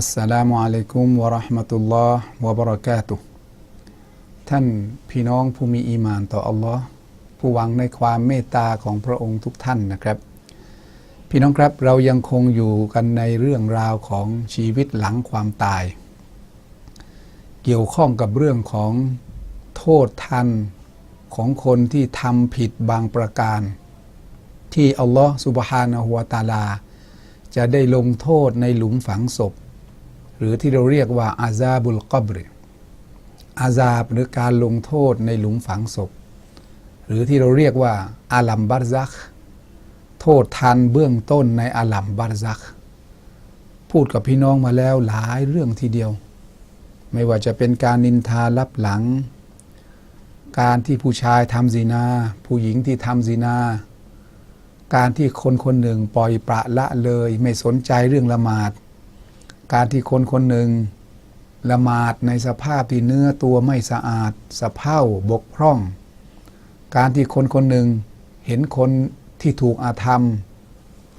อัสสลามุอะลัยกุมวะราะห์มะตุลลอฮ์วะบะเราะกาตุท่านพี่น้องผู้มีอีหมานต่ออัลลอฮ์ผู้หวังในความเมตตาของพระองค์ทุกท่านนะครับ พี่น้องครับเรายังคงอยู่กันในเรื่องราวของชีวิตหลังความตาย เกี่ยวข้องกับเรื่องของโทษทันของคนที่ทำผิดบางประการ ที่อัลลอฮ์สุบฮานะฮูวตาลา จะได้ลงโทษในหลุมฝังศพ หรือที่เราเรียกว่าอาซาบุลกอบรอาซาบหรือการลงโทษในหลุมฝังศพ หรือที่เราเรียกว่าอาลัมบารซัก โทษทันเบื้องต้นในอาลัมบารซัก พูดกับพี่น้องมาแล้วหลายเรื่องทีเดียว ไม่ว่าจะเป็นการนินทาลับหลัง การที่ผู้ชายทำซีนา ผู้หญิงที่ทำซีนา การที่คนคนหนึ่งปล่อยปละละเลย ไม่สนใจเรื่องละหมาด การที่คนคนหนึ่งละหมาดในสภาพที่เนื้อตัวไม่สะอาดสะเพร่าบกพร่อง การที่คนคนหนึ่งเห็นคนที่ถูกอาธรรม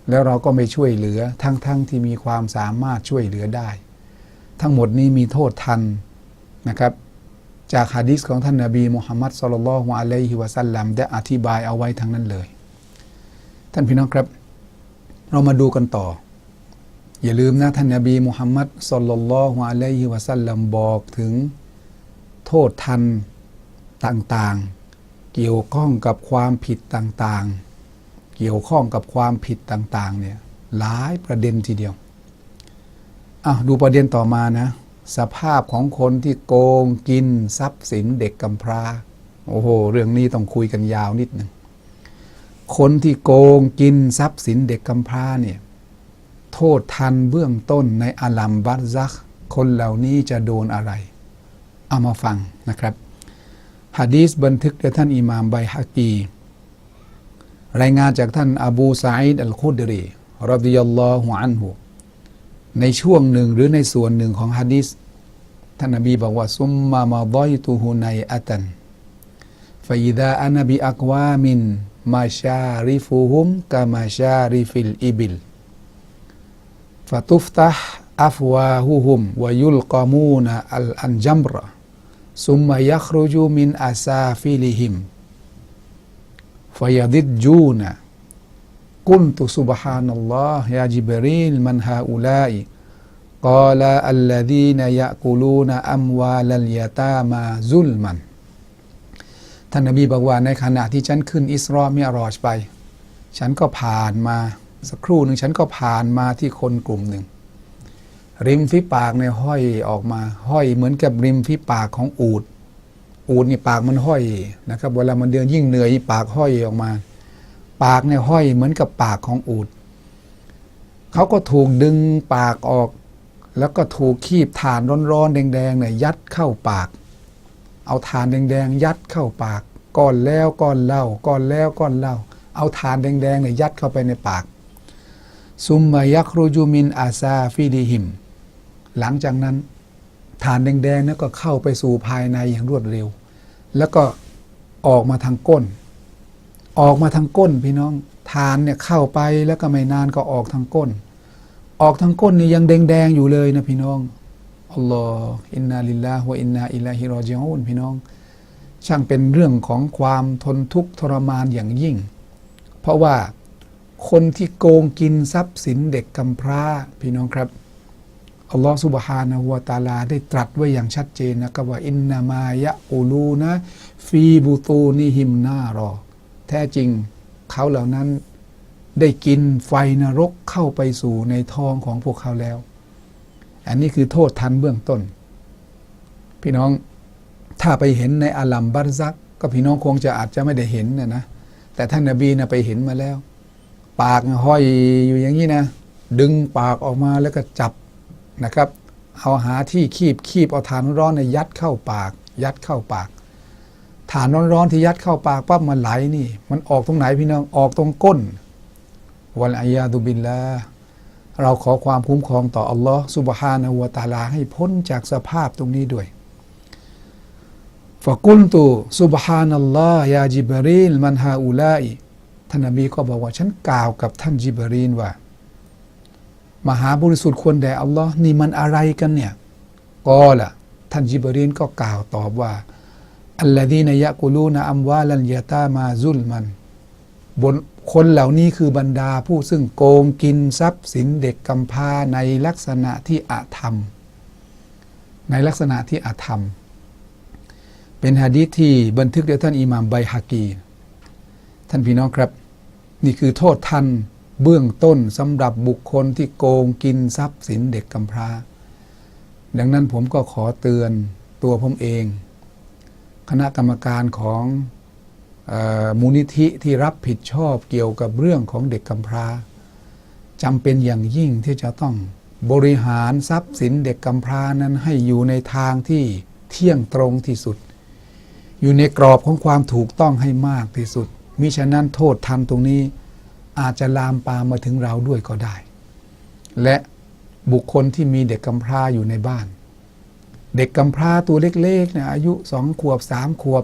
แล้วเราก็ไม่ช่วยเหลือทั้งๆทที่มีความสามารถช่วยเหลือได้ ทั้งหมดนี้มีโทษทันนะครับ จากฮะดิษของท่านนาบีมุฮัมมัดสุลลัลฮุอะลัยฮิวะสัลลัมได้อธิบายเอาไว้ทั้งนั้นเลย ท่านพี่น้องครับ เรามาดูกันต่อ อย่าลืมนะท่านนาบีมุฮัมมัดสุลลัลฮุอะลัยฮิวะสัลลัมบอกถึงโทษทันต่างๆ เกี่ยวข้องกับความผิดต่างๆ เกี่ยวข้องกับความผิดต่างๆเนี่ยหลายประเด็นทีเดียวอะดูประเด็นต่อมานะ สภาพของคนที่โกงกินทรัพย์สินเด็กกำพร้าโอ้โห เรื่องนี้ต้องคุยกันยาวนิดหนึ่งคนที่โกงกินทรัพย์สินเด็กกำพร้าเนี่ย โทษทันเบื้องต้นในอาลัมบัตซัก คนเหล่านี้จะโดนอะไร เอามาฟังนะครับฮะดีษบันทึกโดยท่านอิหม่ามไบฮะกี รายงานจากท่านอบูซาอิดอัลคุดรีรดิยัลลอฮุอันฮุในช่วงหนึ่งหรือในส่วนหนึ่งของฮะดีษท่านนบีบอกว่าซุมมามาดอยตุฮุในอัตันฟอิดาอันบิอักวามินมาชาริฟุฮุมกามาชาริฟิลอิบิล ฟะตุฟตัฮอัฟวาฮุฮุมวยุลกามูนอัลอันจัมรซุมมายัครุจูมินอาซาฟิลิฮิม فيضجون قلت سبحان الله يا جبريل من هؤلاء قال الذين يأكلون أموال اليتامى ظلما ท่านนบีบอกว่าในขณะที่ฉันขึ้นอิสรอมิอรอจไป ฉันก็ผ่านมา สักครู่หนึ่งฉันก็ผ่านมาที่คนกลุ่มหนึ่ง ริมฝีปากในยห้อยออกมา ห้อยเหมือนกับริมฝีปากของอูดอูดนี่ปากมันห้อยนะครับเวลามันเดินยิ่งเหนื่อยปากห้อยออกมา ปากเนี่ยห้อยเหมือนกับปากของอูดเขาก็ถูกดึงปากออก แล้วก็ถูกคีบฐานร้อนๆแดงๆเนี่ยยัดเข้าปาก เอาฐานแดงๆยัดเข้าปากก้อนแล้วก้อนเล่าก้อนแล้วก้อนเล่า เอาฐานแดงๆเนี่ยยัดเข้าไปในปาก ซุมมายักรูจูมินอาซาฟิดิหิม หลังจากนั้นฐานแดงๆนั้นก็เข้าไปสู่ภายในอย่างรวดเร็ว แล้วก็ออกมาทางก้น ออกมาทางก้นพี่น้องฐานเนี่ยเข้าไปแล้วก็ไม่นานก็ออกทางก้น ออกทางก้นนี่ยังแดงๆอยู่เลยนะพี่น้องอัลลอฮ์อินนาลิลลาฮวะอินนาอิลาฮิรอจิอูนพี่น้อง ช่างเป็นเรื่องของความทนทุกข์ทรมานอย่างยิ่ง เพราะว่า คนที่โกงกินทรัพย์สินเด็กกำพร้าพี่น้องครับอัลลอฮฺสุบฮานะฮูวตาลา ได้ตรัสไว้อย่างชัดเจนนะครับว่าอินนามายะอูลูนะฟีบูตูนิหิมนารอ แท้จริงเขาเหล่านั้นได้กินไฟนรกเข้าไปสู่ในท้องของพวกเขาแล้ว อันนี้คือโทษทันเบื้องต้น พี่น้องถ้าไปเห็นในอาลัมบัรซัก ก็พี่น้องคงจะอาจจะไม่ได้เห็นนะนะแต่ท่านนาบีนะไปเห็นมาแล้ว ปากห้อยอยู่อย่างนี้นะ ดึงปากออกมาแล้วก็จับนะครับ เอาหาที่คีบคีบเอาฐานร้อนๆในยยัดเข้าปาก ยัดเข้าปาก ฐานร้อนๆที่ยัดเข้าปากปั๊บมันไหลนี่ มันออกตรงไหนพี่น้องออกตรงก้นวันอายาดุบินละเราขอความคุ้มครองต่ออัลลอฮ์สุบฮานะฮูวตาลาให้พ้นจากสภาพตรงนี้ด้วยฟะกุลตุสุบฮานัลลอฮ์ยาจิบรีลมันฮาอูลาอิ ท่านนบีก็บอกว่าฉันกล่าวกับท่านจิบรีนว่า มหาบริสุทธิ์ควรแด่อัลลอฮ์นี่มันอะไรกันเนี่ยก็ล่ะท่านจิบรีนก็กล่าวตอบว่าอัลลดีนยะกุลูนะอัมวาลันยะตามาซุลมันบนคนเหล่านี้คือบรรดาผู้ซึ่งโกงกินทรัพย์สินเด็กกำพร้าในลักษณะที่อาธรรม ในลักษณะที่อาธรรม เป็นฮะดีษที่บันทึกโดยท่านอิหม่ามไบฮากี ท่านพี่น้องครับ นี่คือโทษทันเบื้องต้นสำหรับบุคคลที่โกงกินทรัพย์สินเด็กกำพร้า ดังนั้นผมก็ขอเตือนตัวผมเอง คณะกรรมการของออมูลนิธิที่รับผิดชอบเกี่ยวกับเรื่องของเด็กกำพร้าจำเป็นอย่างยิ่งที่จะต้องบริหารทรัพย์สินเด็กกำพร้านั้นให้อยู่ในทางที่เที่ยงตรงที่สุด อยู่ในกรอบของความถูกต้องให้มากที่สุด มิฉะนั้นโทษทันตรงนี้อาจจะลามปามมาถึงเราด้วยก็ได้ และบุคคลที่มีเด็กกำพร้าอยู่ในบ้าน เด็กกำพร้าตัวเล็กๆนี่ยอายุสองขวบสามขวบ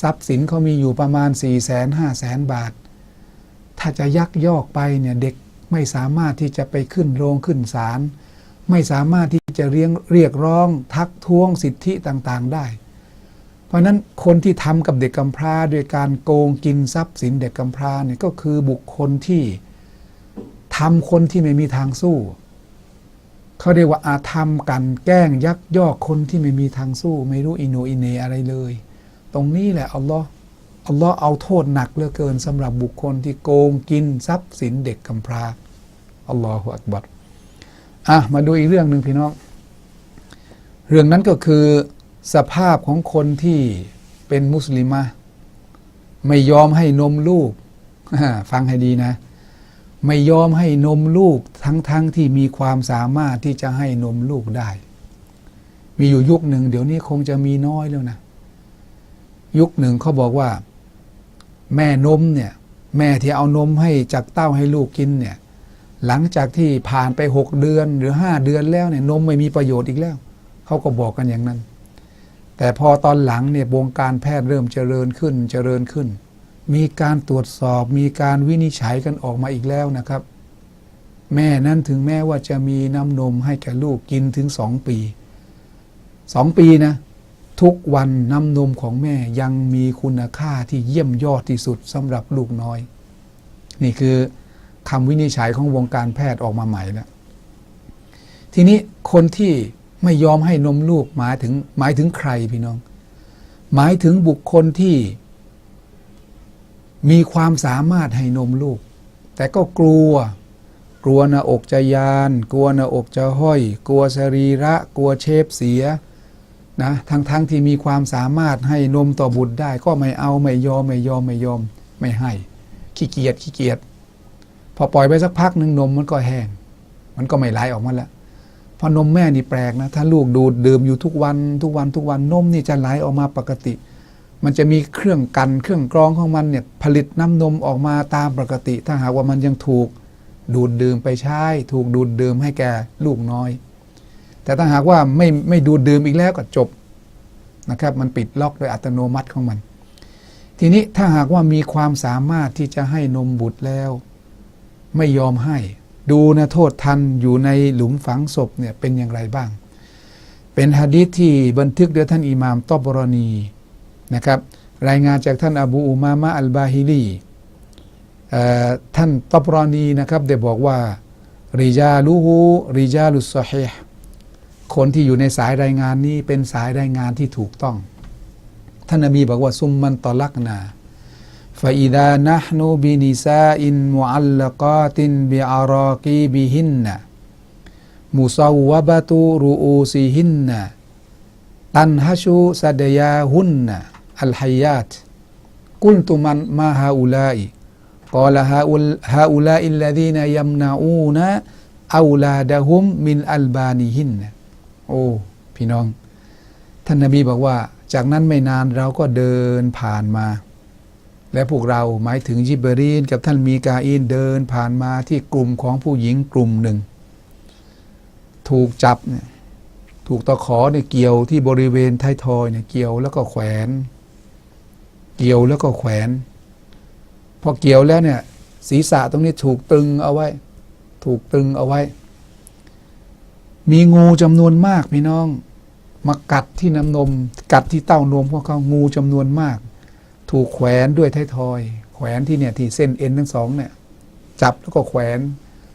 ทรัพย์สินเขามีอยู่ประมาณ4ี่แสนห้าแสนบาท ถ้าจะยักยอกไปเนี่ยเด็กไม่สามารถที่จะไปขึ้นโรงขึ้นศาลไม่สามารถที่จะเรียงเรียกร้องทักท้วงสิทธิต่างๆได้ เพราะนั้นคนที่ทำกับเด็กกำพร้าโดยการโกงกินทรัพย์สินเด็กกำพร้าเนี่ยก็คือบุคคลที่ทำคนที่ไม่มีทางสู้เขาเรียกว่าอาธรรมกันแกล้งยักยอกคนที่ไม่มีทางสู้ ไม่รู้อิโนอินเนอะไรเลย ตรงนี้แหละอัลลอฮ์อัลลอฮ์เอาโทษหนักเหลือเกินสำหรับบุคคลที่โกงกินทรัพย์สินเด็กกำพร้าอัลลอฮฺอักบัรอะมาดูอีกเรื่องหนึ่งพี่น้อง เรื่องนั้นก็คือ สภาพของคนที่เป็นมุสลิมะไม่ยอมให้นมลูก ฟังให้ดีนะ ไม่ยอมให้นมลูกทั้งๆทที่มีความสามารถที่จะให้นมลูกได้ มีอยู่ยุคหนึ่ง เดี๋ยวนี้คงจะมีน้อยแล้วนะ ยุคหนึ่งเขาบอกว่า แม่นมเนี่ย แม่ที่เอานมให้จากเต้าให้ลูกกินเนี่ย หลังจากที่ผ่านไปหกเดือนหรือห้าเดือนแล้วเนี่ยนมไม่มีประโยชน์อีกแล้ว เขาก็บอกกันอย่างนั้น แต่พอตอนหลังเนี่ยวงการแพทย์เริ่มเจริญขึ้นเจริญขึ้น มีการตรวจสอบมีการวินิจฉัยกันออกมาอีกแล้วนะครับ แม่นั้นถึงแม้ว่าจะมีน้ำนมให้แก่ลูกกินถึงสองปีสองปีนะ ทุกวันน้ำนมของแม่ยังมีคุณค่าที่เยี่ยมยอดที่สุดสำหรับลูกน้อย นี่คือคำวินิจฉัยของวงการแพทย์ออกมาใหม่แล้วทีนี้คนที่ ไม่ยอมให้นมลูกหมายถึงหมายถึงใครพี่น้อง หมายถึงบุคคลที่ มีความสามารถให้นมลูก แต่ก็กลัว กลัวหน้าอกจะยาน กลัวหน้าอกจะห้อย กลัวสรีระ กลัวเชฟเสียนะทั้งๆทที่มีความสามารถให้นมต่อบุตรได้ ก็ไม่เอาไม่ยอมไม่ยอมไม่ยอมไม่ให้ ขี้เกียจขี้เกียจพอปล่อยไปสักพักหนึ่งนมมันก็แห้ง มันก็ไม่ไหลออกมาแล้ว พอนมแม่นี่แปลกนะ ถ้าลูกดูดดื่มอยู่ทุกวัน ทุกวันทุกวันนมนี่จะไหลออกมาปกติ มันจะมีเครื่องกันเครื่องกรองของมันเนี่ยผลิตน้ำนมออกมาตามปกติ ถ้าหากว่ามันยังถูกดูดดื่มไปใช้ ถูกดูดดื่มให้แก่ลูกน้อย แต่ถ้าหากว่าไม่ไม่ดูดดื่มอีกแล้วก็จบนะครับมันปิดล็อกโดยอัตโนมัติของมัน ทีนี้ถ้าหากว่ามีความสามารถที่จะให้นมบุตรแล้ว ไม่ยอมให้ ดูนะโทษทันอยู่ในหลุมฝังศพเนี่ยเป็นอย่างไรบ้าง เป็นฮะดีษที่บันทึกโดยท่านอิหม่ามตอบรณีนะครับ รายงานจากท่านอบูอุมามะอัลบาฮิลีท่านตอบรณีนะครับได้บอกว่าริจาลูฮูริจาลุสซฮีห์คนที่อยู่ในสายรายงานนี้เป็นสายรายงานที่ถูกต้อง ท่านนบีบอกว่าซุมมันตอลักนา ฟาอิดานะฮนูบินิซาอินมุอัลลกาตินบิอารากีบิหินนะมุซาวบะตุรูอูซิหินนะตันฮัชูซาดยาหุนนะอัลฮัยยัตกุลตุมันมาฮาอุลาอิ قال هؤلاء الذين يمنعون أولادهم من ألبانهن โอ้ พี่น้อง ท่านนบีบอกว่า จากนั้นไม่นานเราก็เดินผ่านมา และพวกเราหมายถึงยิบรีนกับท่านมีกาอินเดินผ่านมาที่กลุ่มของผู้หญิงกลุ่มหนึ่ง ถูกจับเนี่ยถูกตะขอเนี่ยเกี่ยวที่บริเวณท้ายทอยเนี่ยเกี่ยวแล้วก็แขวน เกี่ยวแล้วก็แขวน พอเกี่ยวแล้วเนี่ยศีรษะตรงนี้ถูกตึงเอาไว้ ถูกตึงเอาไว้ มีงูจำนวนมากพี่น้อง มากัดที่น้ำนม กัดที่เต้านมพวกเขางูจำนวนมาก ถูกแขวนด้วยท้ายทอย แขวนที่เนี่ยที่เส้นเอ็นทั้งสองเนี่ยจับแล้วก็แขวน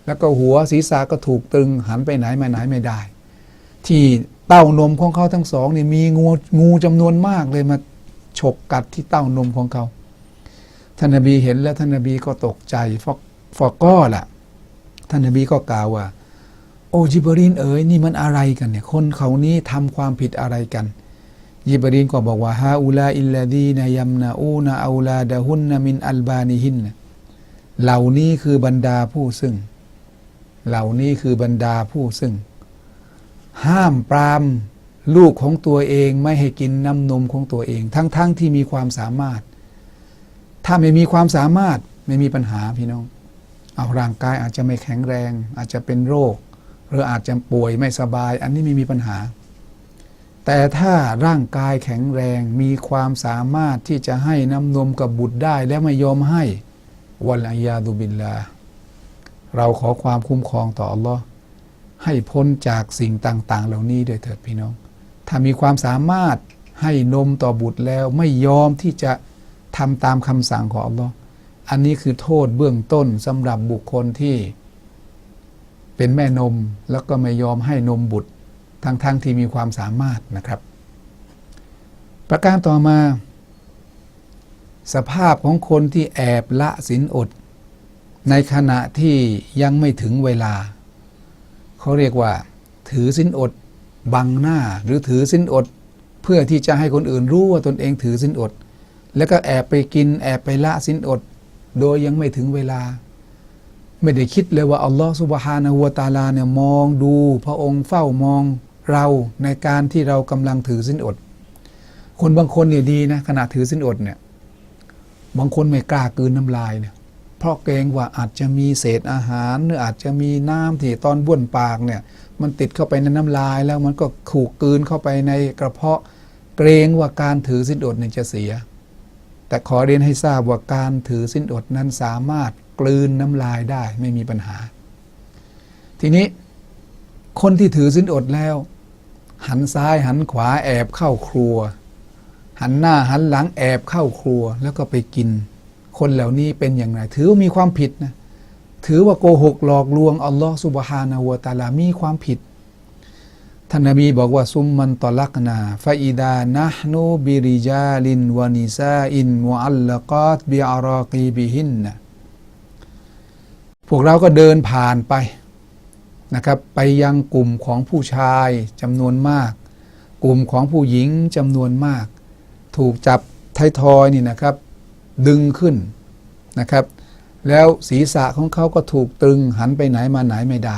แล้วก็หัวศีรษะก็ถูกตึงหันไปไหนมาไหนไม่ได้ ที่เต้านมของเขาทั้งสองเนี่ยมีงูงูจำนวนมากเลยมาฉกกัดที่เต้านมของเขาท่านนบีเห็นแล้วท่านนบีก็ตกใจฟอกฟอกก็ล่ะท่านนบีก็กล่าวว่า โอจิบรีนเอ๋ยนี่มันอะไรกันเนี่ยคนเขานี้ทำความผิดอะไรกัน ยิบรีนก็บอกว่าฮาอูลาอิลลาดีนายัมนาอูนาอูลาดะฮุนนามินอัลบานิฮินเหล่านี้คือบรรดาผู้ซึ่ง เหล่านี้คือบรรดาผู้ซึ่ง ห้ามปรามลูกของตัวเองไม่ให้กินน้ำนมของตัวเอง ทั้งๆทที่มีความสามารถ ถ้าไม่มีความสามารถไม่มีปัญหาพี่น้อง เอาร่างกายอาจจะไม่แข็งแรง อาจจะเป็นโรค หรืออาจจะป่วยไม่สบาย อันนี้ไม่มีปัญหา แต่ถ้าร่างกายแข็งแรงมีความสามารถที่จะให้น้ำนมกับบุตรได้แล้วไม่ยอมให้วัลอยาดุบิลลา เราขอความคุ้มครองต่ออัลลอฮ์ให้พ้นจากสิ่งต่าง ๆ เหล่านี้ด้วยเถิดพี่น้อง ถ้ามีความสามารถให้นมต่อบุตรแล้วไม่ยอมที่จะทำตามคำสั่งของอัลลอฮ์อันนี้คือโทษเบื้องต้นสำหรับบุคคลที่เป็นแม่นมแล้วก็ไม่ยอมให้นมบุตร ทั้งๆทที่มีความสามารถนะครับ ประการต่อมา สภาพของคนที่แอบละสินอด ในขณะที่ยังไม่ถึงเวลา เขาเรียกว่า ถือสินอด บังหน้าหรือถือสินอด เพื่อที่จะให้คนอื่นรู้ว่าตนเองถือสินอด แล้วก็แอบไปกินแอบไปละสินอด โดยยังไม่ถึงเวลาไม่ได้คิดเลยว่าอัลลอฮฺสุบฮานะฮูวตาลาเนี่ยมองดู พระองค์เฝ้ามอง เราในการที่เรากำลังถือสินอด คนบางคนเนี่ยดีนะขณะถือสินอดเนี่ยบางคนไม่กล้ากืนน้ำลายเนี่ยเพราะเกรงว่าอาจจะมีเศษอาหารหรืออาจจะมีน้ำที่ตอนบ้วนปากเนี่ยมันติดเข้าไปในน้ำลายแล้วมันก็ถูกกืนเข้าไปในกระเพาะ เกรงว่าการถือสินอดเนี่ยจะเสีย แต่ขอเรียนให้ทราบว่าการถือสินอดนั้นสามารถกลืนน้ำลายได้ไม่มีปัญหา ทีนี้คนที่ถือสินอดแล้ว หันซ้ายหันขวาแอบเข้าครัว หันหน้าหันหลังแอบเข้าครัวแล้วก็ไปกิน คนเหล่านี้เป็นอย่างไร ถือว่ามีความผิดนะถือว่าโกหกหลอกลวงอัลลอฮฺสุบฮานาหัวตาลามีความผิดท่านนบีบอกว่าซุมมันตอลักนาฟาอิดานะฮนูบิริจาลินวานิซาอินวอัลลกอตบิอารอกีบิหินนะพวกเราก็เดินผ่านไป นะครับไปยังกลุ่มของผู้ชายจำนวนมาก กลุ่มของผู้หญิงจำนวนมาก ถูกจับไททอยนี่นะครับดึงขึ้นนะครับ แล้วศีรษะของเขาก็ถูกตึงหันไปไหนมาไหนไม่ได้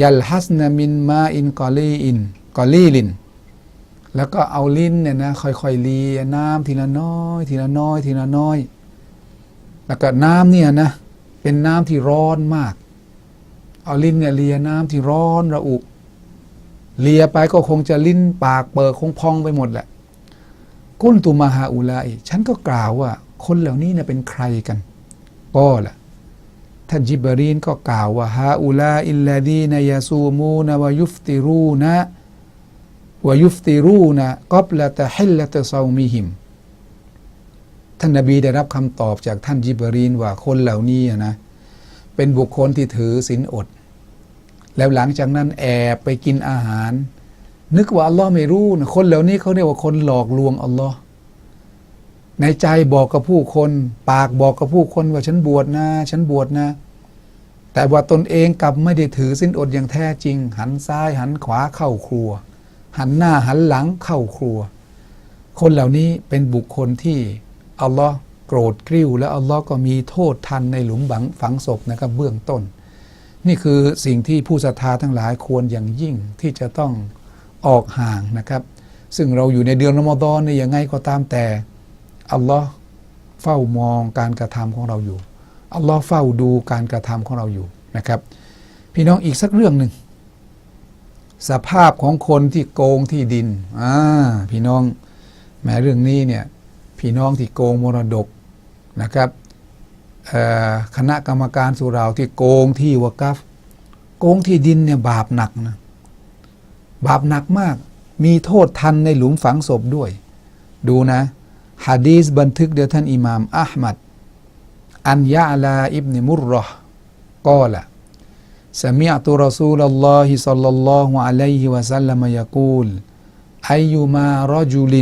ยัลฮัสนามินมาอินกอลีอินกอลีลิน แล้วก็เอาลิ้นเนี่ยนะค่อยๆเลียน้ำทีละน้อย ทีละน้อย ทีละน้อย แล้วก็น้ำเนี่ยนะเป็นน้ำที่ร้อนมาก เอาลิ้นเนี่ยเลียน้ำที่ร้อนระอุเลียไปก็คงจะลิ้นปากเปิดคงพองไปหมดแหละ กุนตุมาฮาอุลาอิฉันก็กล่าวว่า คนเหล่านี้เนี่ยเป็นใครกันก็ล่ะท่านจิบรีนก็กล่าวว่าฮาอุลาอิลลาดีนยาซูมูนวายุฟติรูนะวายุฟติรูนะกอบละตะฮิลละตะซามิหิม ท่านนบีได้รับคำตอบจากท่านจิบรีนว่าคนเหล่านี้นะ เป็นบุคคลที่ถือศีลอด แล้วหลังจากนั้นแอบไปกินอาหาร นึกว่าอัลลอฮ์ไม่รู้นะคนเหล่านี้เขาเรียกว่าคนหลอกลวงอัลลอฮ์ในใจบอกกับผู้คน ปากบอกกับผู้คนว่าฉันบวชนะ ฉันบวชนะ แต่ว่าตนเองกลับไม่ได้ถือสินอดอย่างแท้จริง หันซ้ายหันขวาเข้าครัว หันหน้าหันหลังเข้าครัว คนเหล่านี้เป็นบุคคลที่อัลลอฮ์ โกรธกริ้ว และอัลลอฮ์ก็มีโทษทันในหลุมฝังฝังศพนะครับเบื้องต้น นี่คือสิ่งที่ผู้ศรัทธาทั้งหลายควรอย่างยิ่งที่จะต้องออกห่างนะครับ ซึ่งเราอยู่ในเดือนรอมฎอนเนี่ยยังไงก็ตามแต่อัลลอฮ์เฝ้ามองการกระทำของเราอยู่อัลลอฮ์เฝ้าดูการกระทำของเราอยู่นะครับ พี่น้องอีกสักเรื่องหนึ่งสภาพของคนที่โกงที่ดินอ่าพี่น้องแม้เรื่องนี้เนี่ยพี่น้องที่โกงมรดก นะครับเอ่อคณะกรรมการสุเหราที่โกงที่วกัฟ โกงที่ดินเนี่ยบาปหนักนะ บาปหนักมาก มีโทษทันในหลุมฝังศพด้วย ดูนะฮะดีสบันทึกโดยท่านอิหม่ามอัลมัด อันยะลาอิบนิมุรรอห์กอละ سمعت رسول الله صلى الله عليه وسلم يقول أيما رجل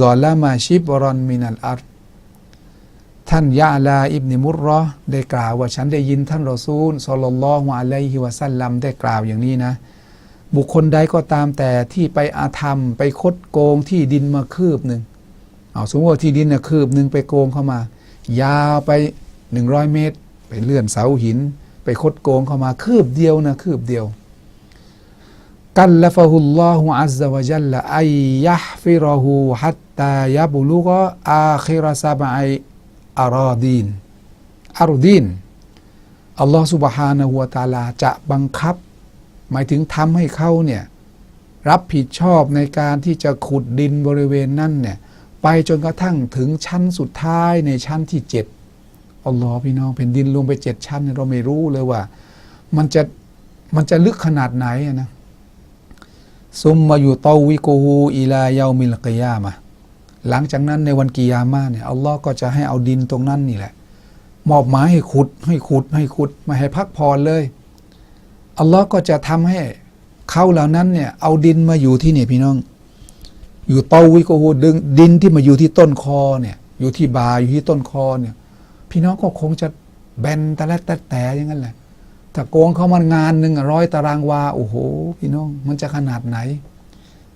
ظلم شبرا من الأرض ท่านยะลาอิบนิมุรรอได้กล่าวว่าฉันได้ยินท่านรอซูลศ็อลลลอฮุอะลัยฮิวะซัลลัมได้กล่าวอย่างนี้นะ บุคคลใดก็ตามแต่ที่ไปอาธรรม ไปคดโกงที่ดินมาคืบหนึ่งเอาสมมติว่าที่ดินน่ะคืบหนึ่งไปโกงเข้ามา ยาวไป 100 เมตร ไปเลื่อนเสาหิน ไปคดโกงเข้ามาคืบเดียวนะคืบเดียว กัลละฟะฮุลลอฮุอัซซะวะจัลละอัยยะฟิรอฮูฮัตตายะบุลุกะอาคิรซะบะไอ อารอดีนอารดีนอัลลอฮฺสุบฮานะฮูวตาลาจะบังคับ หมายถึงทำให้เขาเนี่ยรับผิดชอบในการที่จะขุดดินบริเวณนั้นเนี่ยไปจนกระทั่งถึงชั้นสุดท้ายในชั้นที่เจ็ดอัลลอฮ์พี่น้องแผ่นดินลงไปเจ็ดชั้นเนี่ยเราไม่รู้เลยว่า มันจะมันจะลึกขนาดไหนอะนะซุมมาอยู่ตอวิกูฮูอิลายามิลกิยามะ หลังจากนั้นในวันกิยามะห์เนี่ยอัลลอฮ์ก็จะให้เอาดินตรงนั้นนี่แหละ มอบหมายให้ขุด ให้ขุด ให้ขุดม่ให้พักผ่อนเลยอัลลอฮ์ก็จะทำให้เขาเหล่านั้นเนี่ยเอาดินมาอยู่ที่นี่พี่น้อง อยู่เตาวิโกโฮดึงดินที่มาอยู่ที่ต้นคอเนี่ย อยู่ที่บาอยู่ที่ต้นคอเนี่ย พี่น้องก็คงจะแบนแต่ละแต่แต่อย่างนั้นแหละถ้าโกงเขามันงานหนึ่งร้อยตารางวาโอ้โห พี่น้อง มันจะขนาดไหน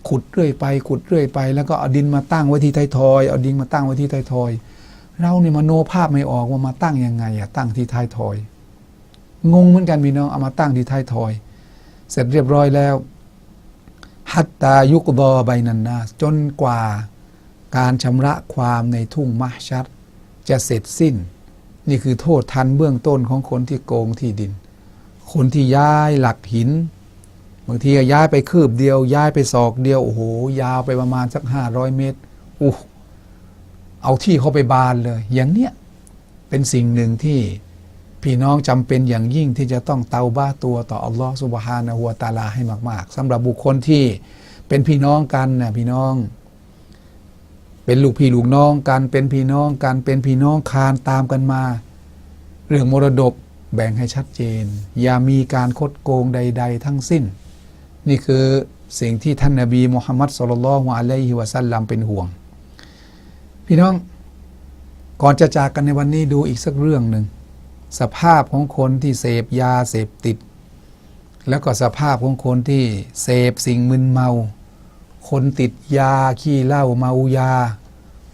ขุดเรื่อยไป ขุดเรื่อยไป แล้วก็เอาดินมาตั้งไว้ที่ไทยทอย เอาดินมาตั้งไว้ที่ไทยทอย เราเนี่ยมโนภาพไม่ออกว่ามาตั้งยังไงอะตั้งที่ไทยทอย งงเหมือนกันพี่น้องเอามาตั้งที่ไทยทอย เสร็จเรียบร้อยแล้วฮัตตายุกดอใบนันนาจนกว่าการชำระความในทุ่งมหชัดจะเสร็จสิ้น นี่คือโทษทันเบื้องต้นของคนที่โกงที่ดิน คนที่ย้ายหลักหิน บางทีก็ย้ายไปคืบเดียว ย้ายไปศอกเดียว โอ้โห ยาวไปประมาณสักห้าร้อยเมตรอู้เอาที่เขาไปบานเลย อย่างเนี้ยเป็นสิ่งหนึ่งที่พี่น้องจำเป็นอย่างยิ่งที่จะต้องเตาบ้าตัวต่ออัลลอฮฺสุบฮานะฮัวตาลาให้มาก ๆสำหรับบุคคลที่เป็นพี่น้องกันนะพี่น้อง เป็นลูกพี่ลูกน้องกันเป็นพี่น้องกันเป็นพี่น้องคานตามกันมา เรื่องมรดกแบ่งให้ชัดเจน อย่ามีการคดโกงใด ๆ ทั้งสิ้น นี่คือสิ่งที่ท่านนบีมุฮัมมัดสุลลัลฮุอะลัยฮิวะสัลลัมเป็นห่วง พี่น้องก่อนจะจากกันในวันนี้ดูอีกสักเรื่องหนึ่งสภาพของคนที่เสพยาเสพติด แล้วก็สภาพของคนที่เสพสิ่งมึนเมา คนติดยาขี้เหล้าเมายา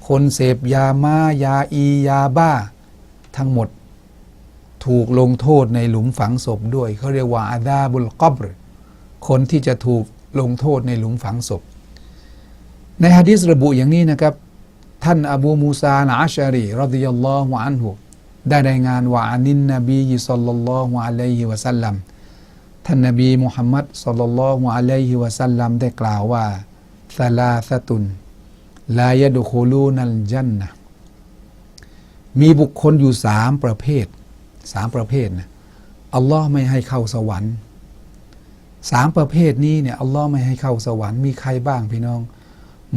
คนเสพยามายาอียาบ้า ทั้งหมดถูกลงโทษในหลุมฝังศพด้วยเขาเรียกว่าอาดาบุลกอบร คนที่จะถูกลงโทษในหลุมฝังศพ ในฮะดิษระบุอย่างนี้นะครับ ท่านอบูมูซาลอาชารีรดิยัลลอฮุอันฮุได้รายงานว่าอานินนบีสัลลัลลอฮุอะลัยฮิวะสัลลัมท่านนบีมุฮัมมัดสัลลัลลอฮุอะลัยฮิวะสัลลัมได้กล่าวว่าซาลาสตุนลายดุคูลูนัลจันนะมีบุคคลอยู่สามประเภทสามประเภทนะอัลลอฮ์ไม่ให้เข้าสวรรค์ สามประเภทนี้เนี่ยอัลลอฮ์ไม่ให้เข้าสวรรค์มีใครบ้างพี่น้อง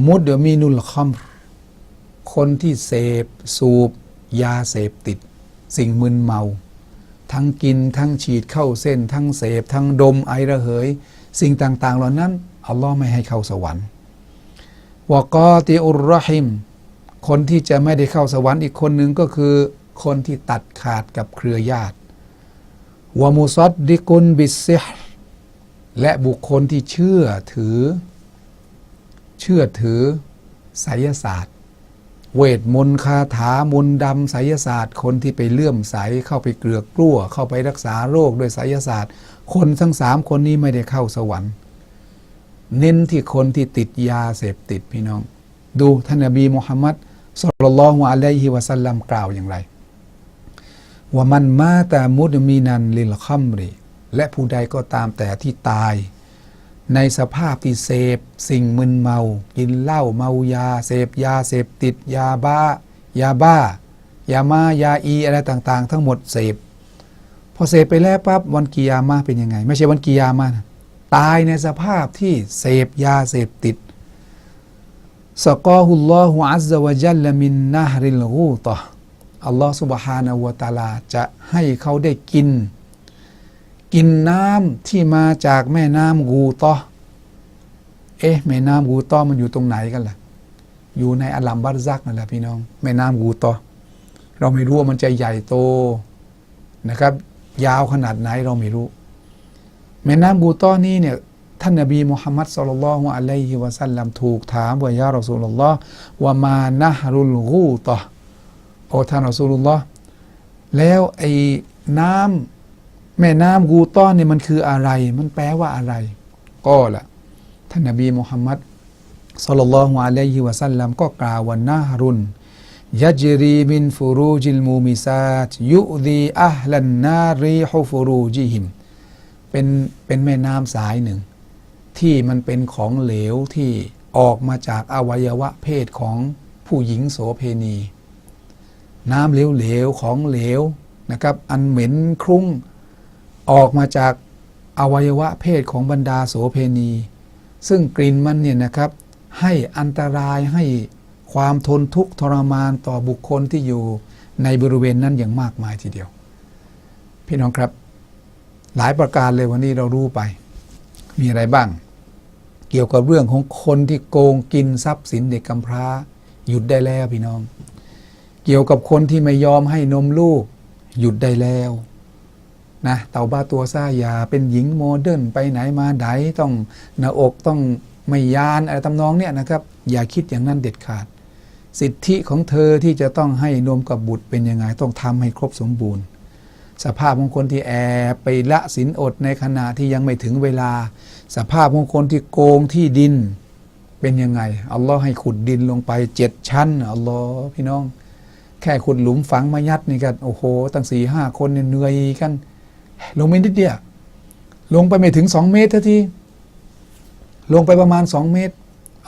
มุดเดี๋ยวมีนุลคอมคนที่เสพสูบ ยาเสพติด สิ่งมึนเมา ทั้งกินทั้งฉีดเข้าเส้น ทั้งเสพ ทั้งดมไอระเหย สิ่งต่าง ๆ เหล่านั้นอัลลอฮ์ไม่ให้เข้าสวรรค์วกอติอุรหิม คนที่จะไม่ได้เข้าสวรรค์อีกคนหนึ่งก็คือ คนที่ตัดขาดกับเครือญาติวามุซัดดิกุนบิสซิฮ์ และบุคคลที่เชื่อถือ เชื่อถือไสยศาสตร์ เวทมนต์คาถามนต์ดำไสยศาสตร์ คนที่ไปเลื่อมใสเข้าไปเกลือกกลั้ว เข้าไปรักษาโรคด้วยไสยศาสตร์ คนทั้งสามคนนี้ไม่ได้เข้าสวรรค์ เน้นที่คนที่ติดยาเสพติดพี่น้อง ดูท่านนบีมุฮัมมัดสุลลัลฮุอะลัยฮิวะสัลลัมกล่าวอย่างไรว่ามันมาแต่มุดมีนันลิลคัมรี และผู้ใดก็ตามแต่ที่ตาย ในสภาพที่เสพสิ่งมึนเมา กินเหล้าเมายา เสพยาเสพติด ยาบ้ายาบ้า ยามายาอีอะไรต่างๆ ทั้งหมดเสพ พอเสพไปแล้วปั๊บวันกิยามาเป็นยังไง ไม่ใช่วันกิยามานะตายในสภาพที่เสพยาเสพติดสกอฮุลลอฮุอัซซะวะจัลลมินนาฮริลกูตออัลลอฮ์ سبحانه และ تعالى จะให้เขาได้กิน กินน้ำที่มาจากแม่น้ำกูตอเอ๊ะแม่น้ำกูตอมันอยู่ตรงไหนกันล่ะ อยู่ในอัลลัมบัตซักนั่นแหละพี่น้อง แม่น้ำกูตอเราไม่รู้ว่ามันจะใหญ่โตนะครับ ยาวขนาดไหนเราไม่รู้ แม่น้ำกูตอนี้เนี่ยท่านนบีมุฮัมมัดสุลลัลฮุอะลัยฮิวะสัลลัมถูกถามว่ายารอสูลุลลอฮ์ว่ามานะฮรุลกูตอโอ้ท่านรอสูลุลลอฮ์แล้วไอ้น้ำ แม่น้ำกูต้อเนี่ยมันคืออะไร มันแปลว่าอะไร ก็ละท่านนบีมุฮัมมัดสุลลัลลอฮุอะลัยฮิวะสัลลัมก็กล่าวว่านะรุนยัจรีมินฟูรูจิลมูมิซาตยุดีอัลลันนารีฮุฟูรูจิฮิมเป็นเป็นแม่น้ำสายหนึ่ง ที่มันเป็นของเหลวที่ออกมาจากอวัยวะเพศของผู้หญิงโสเพณี น้ำเหลวๆของเหลวนะครับ อันเหม็นคลุ้ง ออกมาจากอวัยวะเพศของบรรดาโสเพณี ซึ่งกลิ่นมันเนี่ยนะครับ ให้อันตรายให้ความทนทุกข์ทรมานต่อบุคคลที่อยู่ในบริเวณนั้นอย่างมากมายทีเดียว พี่น้องครับ หลายประการเลยวันนี้เรารู้ไป มีอะไรบ้าง เกี่ยวกับเรื่องของคนที่โกงกินทรัพย์สินเด็กกำพร้า หยุดได้แล้วพี่น้อง เกี่ยวกับคนที่ไม่ยอมให้นมลูก หยุดได้แล้ว นะเต่าบ้าตัวซ่ายาเป็นหญิงโมเดิร์นไปไหนมาไหนต้องหน้าอกต้องไม่ยานอะไรตำนองเนี่ยนะครับ อย่าคิดอย่างนั้นเด็ดขาด สิทธิของเธอที่จะต้องให้นมกับบุตรเป็นยังไงต้องทำให้ครบสมบูรณ์ สภาพของคนที่แอบไปละสินอดในขณะที่ยังไม่ถึงเวลา สภาพของคนที่โกงที่ดินเป็นยังไงอัลลอฮ์ให้ขุดดินลงไปเจ็ดชั้นอัลลอฮ์พี่น้อง แค่ขุดหลุมฝังมายัดนี่กันโอ้โห ตั้งสี่ห้าคนเนี่ยเหนื่อยกัน ลงไปนิดเดียวลงไปไม่ถึงสองเมตรเท่าทีลงไปประมาณสองเมตร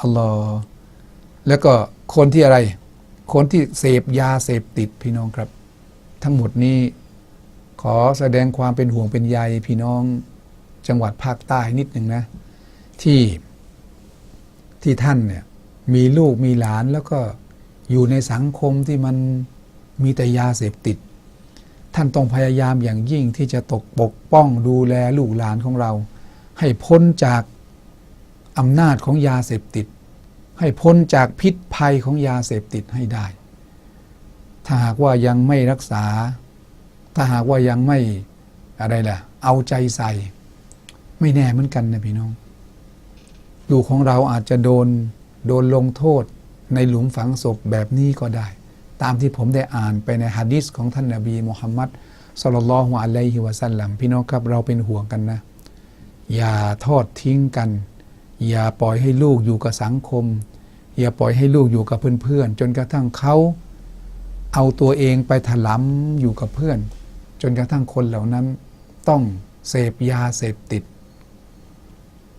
อัลลอฮ์แล้วก็คนที่อะไร คนที่เสพยาเสพติดพี่น้องครับ ทั้งหมดนี้ขอแสดงความเป็นห่วงเป็นใยพี่น้องจังหวัดภาคใต้นิดหนึ่งนะ ที่ที่ท่านเนี่ยมีลูกมีหลานแล้วก็อยู่ในสังคมที่มันมีแต่ยาเสพติด ท่านต้องพยายามอย่างยิ่งที่จะตกปกป้องดูแลลูกหลานของเรา ให้พ้นจากอำนาจของยาเสพติด ให้พ้นจากพิษภัยของยาเสพติดให้ได้ ถ้าหากว่ายังไม่รักษา ถ้าหากว่ายังไม่อะไรล่ะ เอาใจใส่ ไม่แน่เหมือนกันนะพี่น้องลูกของเราอาจจะโดนโดนลงโทษในหลุมฝังศพแบบนี้ก็ได้ ตามที่ผมได้อ่านไปในฮะดิษของท่านนาบีมุฮัมมัดสุลลัลฮุอะลัยฮิวะสัลลัมพี่น้องครับเราเป็นห่วงกันนะ อย่าทอดทิ้งกัน อย่าปล่อยให้ลูกอยู่กับสังคม อย่าปล่อยให้ลูกอยู่กับเพื่อนๆ จนกระทั่งเขาเอาตัวเองไปถลำอยู่กับเพื่อน จนกระทั่งคนเหล่านั้นต้องเสพยาเสพติด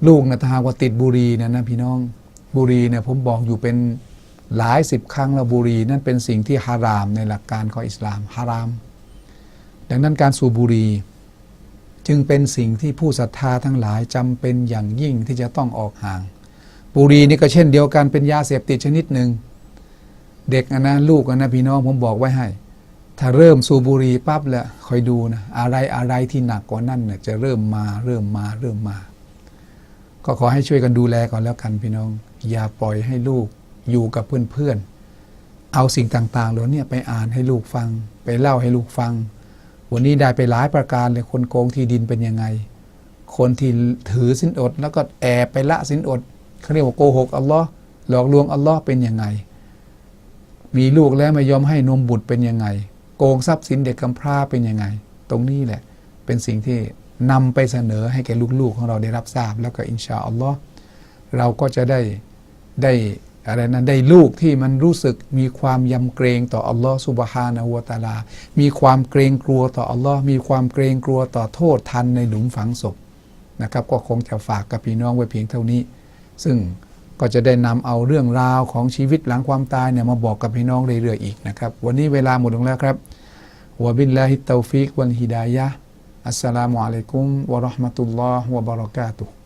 ลูกนะถ้าว่าติดบุรีนี่ยนะพี่น้องบุรีเนี่ยผมบอกอยู่เป็น หลายสิบครั้งแล้วบุหรี่นั่นเป็นสิ่งที่ฮารามในหลักการของอิสลามฮาราม ดังนั้นการสูบบุหรี่จึงเป็นสิ่งที่ผู้ศรัทธาทั้งหลายจำเป็นอย่างยิ่งที่จะต้องออกห่าง บุหรี่นี่ก็เช่นเดียวกันเป็นยาเสพติดชนิดหนึ่ง เด็กอะนะลูกอะนะพี่น้องผมบอกไว้ให้ ถ้าเริ่มสูบบุหรี่ปั๊บแหล้วคอยดูนะอะไรอะไรที่หนักกว่านั้นเนี่ยจะเริ่มมาเริ่มมาเริ่มมา ก็ขอให้ช่วยกันดูแลก่อนแล้วกันพี่น้อง อย่าปล่อยให้ลูก อยู่กับเพื่อนๆ เอาสิ่งต่างๆเหล่านี้ไปอ่านให้ลูกฟัง ไปเล่าให้ลูกฟัง วันนี้ได้ไปหลายประการเลยคนโกงที่ดินเป็นยังไง คนที่ถือสินอด แล้วก็แอบไปละสินอดเขาเรียกว่าโกหกอัลลอฮ์หลอกลวงอัลลอฮ์เป็นยังไง มีลูกแล้วไม่ยอมให้นมบุตรเป็นยังไง โกงทรัพย์สินเด็กกำพร้าเป็นยังไง ตรงนี้แหละเป็นสิ่งที่นำไปเสนอให้แก่ลูกๆของเราได้รับทราบ แล้วก็อินชาอัลลอฮ์เราก็จะได้ได้ อะไรนะได้ลูกที่มันรู้สึกมีความยำเกรงต่ออัลลอฮ์สุบฮานะฮูวตะอาลา มีความเกรงกลัวต่ออัลลอฮ์มีความเกรงกลัวต่อโทษทันในหลุมฝังศพนะครับ ก็คงจะฝากกับพี่น้องไว้เพียงเท่านี้ ซึ่งก็จะได้นำเอาเรื่องราวของชีวิตหลังความตายเนี่ยมาบอกกับพี่น้องเรื่อยๆอีกนะครับ วันนี้เวลาหมดลงแล้วครับวบิลลาฮิตเตาฟิกวัลฮิดายะอัสสลามุอะลัยกุมวะราะห์มะตุลลอฮ์วะบะเราะกาตุฮ์